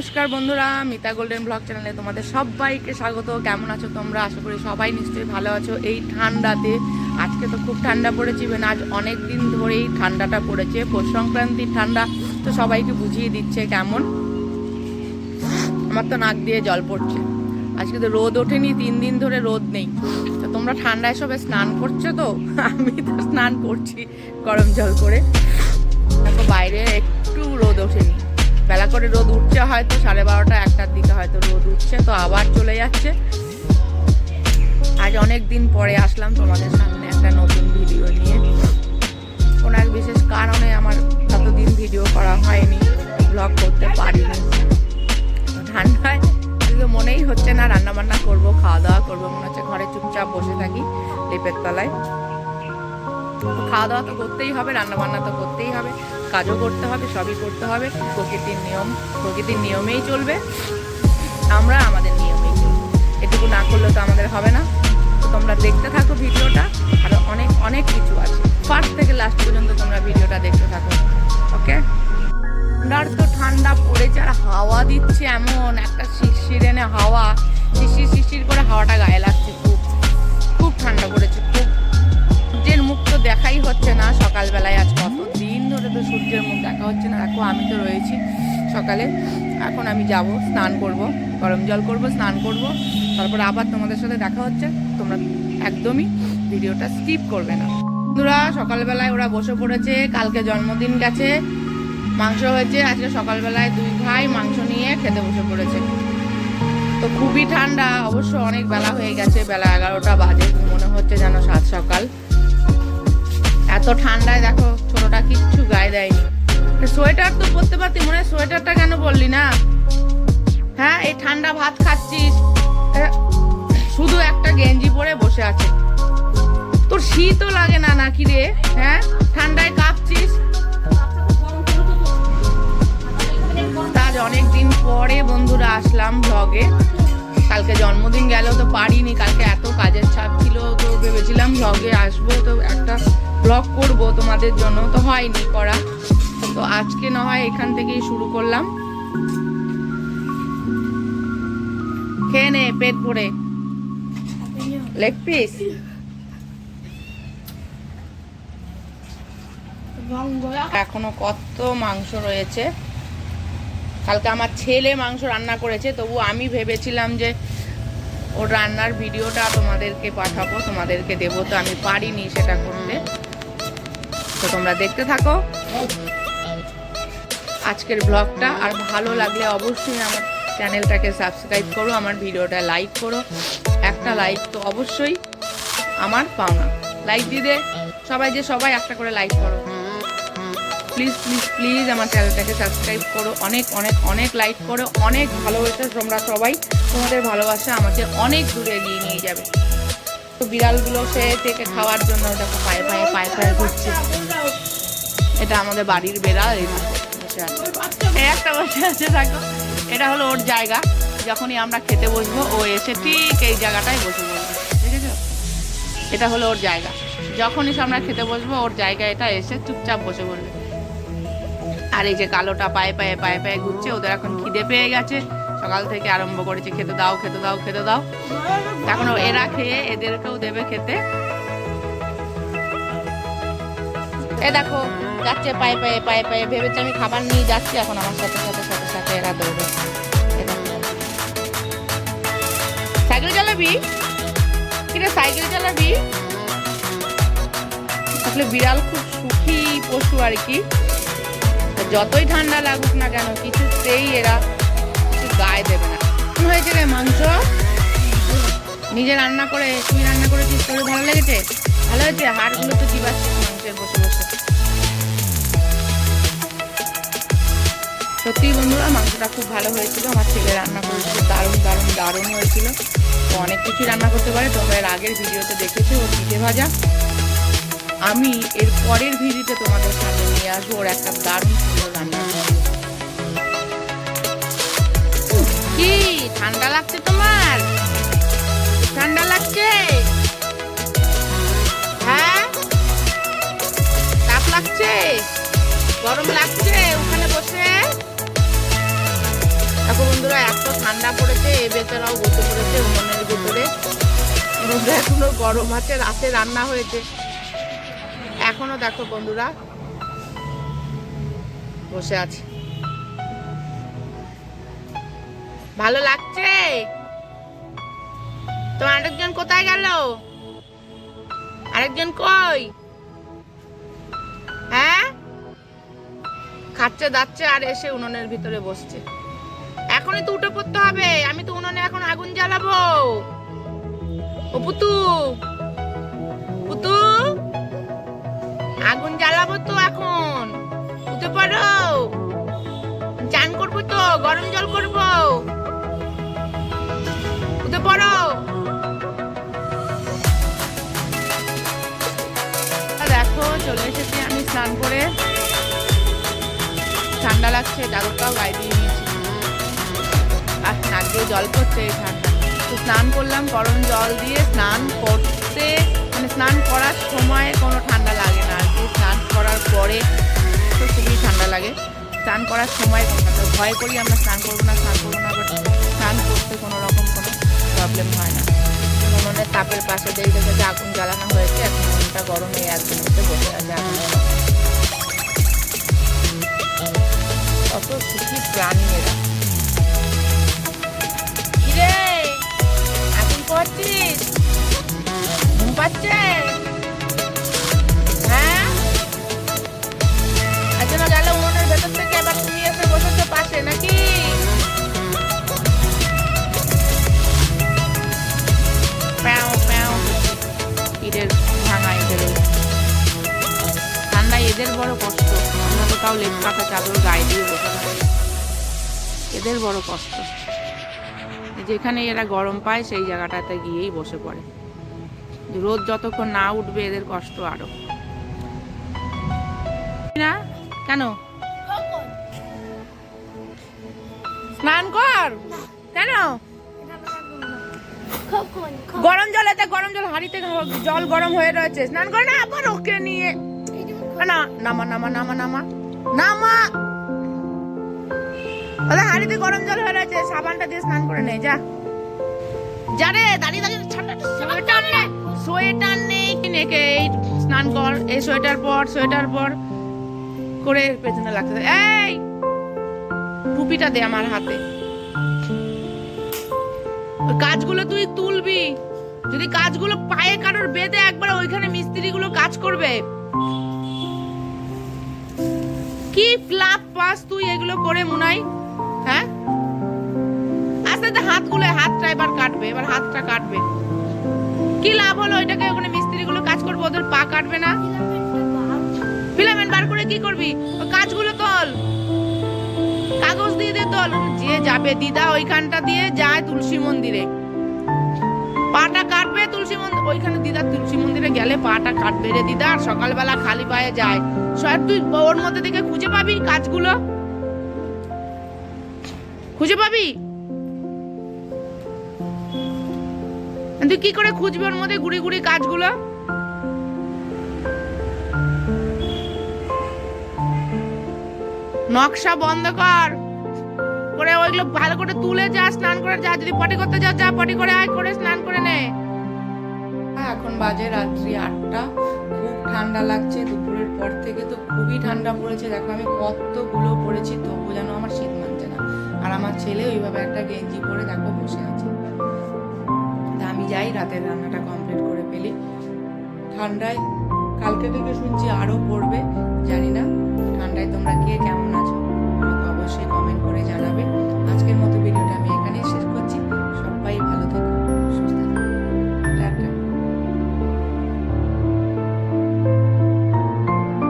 নমস্কার বন্ধুরা, Mita golden blog চ্যানেলে তোমাদের সবাইকে স্বাগত। কেমন আছো তোমরা? আশা করি সবাই নিশ্চয়ই ভালো আছো এই ঠান্ডাতে। আজকে তো খুব ঠান্ডা পড়েছে ইভেন আজ অনেক দিন ধরেই ঠান্ডাটা পড়েছে। পৌষ সংক্রান্তির ঠান্ডা তো সবাইকে বুঝিয়ে দিচ্ছে কেমন। আমার তো নাক দিয়ে জল পড়ছে। আজকে তো রোদ ওঠেনি, তিন দিন ধরে রোদ নেই। তো তোমরা ঠান্ডায় সবে স্নান করছ তো? আমি তো স্নান করছি গরম জল করে। দেখো বাইরে একটু রোদ ওঠেনি। বেলা করে রোদ উঠছে হয়তো, সাড়ে বারোটা, একটার দিকে হয়তো রোদ উঠছে, তো আবার চলে যাচ্ছে। আজ অনেক দিন পরে আসলাম তোমাদের সামনে একটা নতুন ভিডিও নিয়ে। কোনো এক বিশেষ কারণে আমার এতদিন ভিডিও করা হয়নি ব্লগ করতে পারিনি। ঠান্ডায় মনেই হচ্ছে না রান্না বান্না করব, খাওয়া দাওয়া করব, মনে হচ্ছে ঘরে চুপচাপ বসে থাকি, লেপের তলায়। খাওয়া দাওয়া তো করতেই হবে রান্না বান্না তো করতেই হবে, কাজও করতে হবে, সবই করতে হবে, প্রকৃতির নিয়ম, প্রকৃতির নিয়মেই চলবে। আমরা আমাদের নিয়মেই চলবো। এটুকু না করলে তো আমাদের হবে না। তো তোমরা দেখতে থাকো ভিডিওটা আরও অনেক অনেক কিছু আছে। ফার্স্ট থেকে লাস্ট পর্যন্ত তোমরা ভিডিওটা দেখতে থাকো ওকে ঠান্ডার তো ঠান্ডা পড়েছে আর হাওয়া দিচ্ছে এমন, একটা শিরশিরেনে হাওয়া শিশির শিশির করে হাওয়াটা গায়ে লাগছে খুব। খুব ঠান্ডা পড়েছে। তো দেখাই হচ্ছে না সকালবেলায় আজ কত দিন ধরে তো সূর্যের মুখ দেখা হচ্ছে না। দেখো, আমি তো রয়েছি সকালে। এখন আমি যাব, স্নান করব, গরম জল করব, স্নান করব। তারপর আবার তোমাদের সাথে দেখা হচ্ছে। তোমরা একদমই ভিডিওটা স্কিপ করবে না। বন্ধুরা, সকালবেলায় ওরা বসে পড়েছে, কালকে জন্মদিন গেছে, মাংস হয়েছে। আজকে সকালবেলায় দুই ভাই মাংস নিয়ে খেতে বসে পড়েছে। তো খুবই ঠান্ডা, অবশ্য অনেক বেলা হয়ে গেছে, বেলা এগারোটা বাজে। মনে হচ্ছে যেন সাত সকাল। এত ঠান্ডায় দেখো, ছোটটা কিচ্ছু গায়ে দেয়নি। সোয়েটার তো পরতে পারতি, মনে সোয়েটারটা কেন বললি না? হ্যাঁ এই ঠান্ডা ভাত খাচ্ছিস। শুধু একটা গেঞ্জি পরে বসে আছে। তোর শীতও লাগে না নাকি রে হ্যাঁ? ঠান্ডায় কাঁপছিস? তার অনেক দিন পরে বন্ধুরা আসলাম ব্লগে কালকে জন্মদিন গেল তো পারিনি কালকে এত কাজের চাপ ছিল তো ভেবেছিলাম ব্লগে আসব তো একটা ব্লগ করব তোমাদের জন্য তো হয়নি করা। তো আজকে না হয় এখান থেকেই শুরু করলাম। খেয়ে নে পেট ভরে। লেগ পিস এখনও কত মাংস রয়েছে? কালকে আমার ছেলে মাংস রান্না করেছে, তবু আমি ভেবেছিলাম যে ওর রান্নার ভিডিওটা তোমাদেরকে পাঠাবো, তোমাদেরকে দেবো, তো আমি পারিনি সেটা করতে। তো তোমরা দেখতে থাকো। আজকের ব্লগটা আর ভালো লাগলে অবশ্যই আমার চ্যানেলটাকে সাবস্ক্রাইব করো, আমার ভিডিওটা লাইক করো। একটা লাইক তো অবশ্যই আমার পাওনা। লাইক দিতে সবাই যে সবাই একটা করে লাইক করো। প্লিজ প্লিজ প্লিজ আমার চ্যানেলটাকে সাবস্ক্রাইব করো। অনেক অনেক অনেক লাইক করো। অনেক ভালোবেসে তোমরা সবাই। তোমাদের ভালোবাসা আমাকে অনেক দূরে এগিয়ে নিয়ে যাবে। তো বিড়ালগুলো সে থেকে খাওয়ার জন্য দেখো পায়ে পায়ে পায়ে পায়ে ঘুরছে। এটা আমাদের বাড়ির বেড়াল, এই এই একটা বসে আছে, দেখো। এটা হলো ওর জায়গা। যখনই আমরা খেতে বসবো, ও এসে ঠিক এই জায়গাটায় বসে দেখেছ? এটা হলো ওর জায়গা। যখনই আমরা খেতে বসবো, ওর জায়গা এটা এসে চুপচাপ বসে বলবে আর এই যে কালোটা পায়ে পায়ে পায়ে পায়ে ঘুরছে ওদের এখন খিদে পেয়ে গেছে। সকাল থেকে আরম্ভ করেছে খেতে দাও খেতে দাও খেতে দাও। এখন এরা খেয়ে এদেরকেও দেবে খেতে। এ দেখো যাচ্ছে পায়ে পায়ে পায়ে পায়ে ভেবেছে আমি খাবার নিয়ে যাচ্ছি এখন আমার সাথে সাথে সাথে সাথে এরা দৌড়ে। সাইকেল চালাবি? কিরে সাইকেল চালাবি? আসলে বিড়াল খুব সুখী পশু আর কি। যতই ঠান্ডা লাগুক না কেন কিছুতেই এরা কিছু গায়ে দেবে না। হয়েছে রে মাংস? নিজে রান্না করে তুই রান্না করে করেছিস তোর ভালো লেগেছে? ভালো হয়েছে? হাড়গুলো তো চিবাচ্ছিস মাংসের বসে বসে সত্যি বন্ধুরা, মাংসটা খুব ভালো হয়েছিল। আমার ছেলে রান্না করেছিল, দারুণ দারুণ দারুণ হয়েছিল। তো অনেক কিছু রান্না করতে পারে, তোমরা এর আগের ভিডিওতে দেখেছ, ও পিঠে ভাজা। আমি এর পরের ভিডিওতে তোমাদের সামনে আসব ওর একটা দারুণ সুন্দর রান্না। কি, ঠান্ডা লাগছে তোমার? ঠান্ডা লাগছে? হ্যাঁ? তাপ লাগছে? গরম লাগছে? ওখানে বসে? দেখো বন্ধুরা, এত ঠান্ডা পড়েছে, এ বেচারাও বসে পড়েছে উনুনের ভিতরে। রোদে এখনও গরম আছে, রাতে রান্না হয়েছে। এখনও দেখো বন্ধুরা বসে আছে। ভালো লাগছে? তো আরেকজন কোথায় গেল? আরেকজন কই? হ্যাঁ? খাচ্ছে, দাচ্ছে, আর এসে উনুনের ভিতরে বসছে। এখনই তো উঠে পড়তে হবে। আমি তো উনুনে এখন আগুন জ্বালাবো। ও চলে এসেছি আমি স্নান করে। ঠান্ডা লাগছে চাদরটাও গায়ে দিয়ে নিয়েছি। আর নাক দিয়ে জল পড়ছে এই ঠান্ডা। তো স্নান করলাম, গরম জল দিয়ে স্নান করতে মানে স্নান করার সময় কোনো ঠান্ডা লাগে না আর কি। স্নান করার পরে তো খুবই ঠান্ডা লাগে। স্নান করার সময় ভয় করি আমরা স্নান করব না, স্নান করব না স্নান করতে কোনো রকম কোনো প্রবলেম হয় না। উনুনের তাপের পাশে দিয়ে দেখে আগুন জ্বালানো হয়েছে, এখন উনুনটা গরম এই এক মিনিটে বসে আছে কত সুখী প্রাণী এরা। কিরে, এখন করছিস ঘুম পাচ্ছে? চাদর গায়ে দিয়ে বসে থাকি এদের বড় কষ্ট। যেখানে এরা গরম পায়, সেই জায়গাটাতে গিয়েই বসে পড়ে। রোদ যতক্ষণ না উঠবে, এদের কষ্ট আরও। না? কেন? স্নান কর! কেন? গরম জলেতে গরম জল, হাঁড়িতে জল গরম হয়ে রয়েছে। স্নান করে না, আবার ওকে নিয়ে। না নামা নামা নামা নামা নামা ওদের হাঁড়িতে গরম জল হয়ে রয়েছে সাবানটা দিয়ে স্নান করে নে যা। যা রে দাঁড়িয়ে দাঁড়িয়ে ঠান্ডা সোয়েটার নেই সোয়েটার নেই নেকে এই স্নান কর এই সোয়েটার পর সোয়েটার পর করে পেছনে লাগতে এই টুপিটা দে আমার হাতে। কাজগুলো তুই তুলবি। যদি কাজগুলো পায়ে কারোর বেঁধে একবার ওইখানে মিস্ত্রিগুলো কাজ করবে কি ফ্লাপ পাস তুই এগুলো করে, মুনাই? হ্যাঁ? আস্তে আস্তে হাতগুলো হাতটা এবার কাটবে, এবার হাতটা কাটবে। কি লাভ হলো ওইটাকে? ওখানে মিস্ত্রিগুলো কাজ করবে, ওদের পা কাটবে না। ফিলামেন্ট বার করে কি করবি? কাজগুলো তোল। কাগজ দিয়ে দে তোল। যে যাবে দিদা ওইখানটা দিয়ে যায় তুলসী মন্দিরে। পাটা কাটবে তুলসী মন্দির, ওইখানে দিদা তুলসী মন্দিরে গেলে পাটা কাটবে রে দিদা, আর সকালবেলা খালি পায়ে যায়। সব তুই ওর মধ্যে থেকে খুঁজে পাবি কাজগুলো? খুঁজে পাবি? তুই কি করে খুঁজবি ওর মধ্যে গুড়ি গুড়ি কাজগুলো? নকশা বন্ধ কর। করে ওইগুলো ভালো করে তুলে যা, স্নান করে যা, যদি পটি করতে যাও, যা পটি করে আয়, করে স্নান করে নে। এখন বাজে রাত্রি আটটা, খুব ঠান্ডা লাগছে, দুপুরের পর থেকে তো খুবই ঠান্ডা পড়েছে। দেখো, আমি কতগুলো পড়েছি, তবু যেন আমার শীত মানছে না। আর আমার ছেলে ওইভাবে একটা গেঞ্জি পরে, দেখো, বসে আছে। তা আমি যাই, রাতের রান্নাটা কমপ্লিট করে ফেলি। ঠান্ডায়, কালকে থেকে শুনছি আরও পড়বে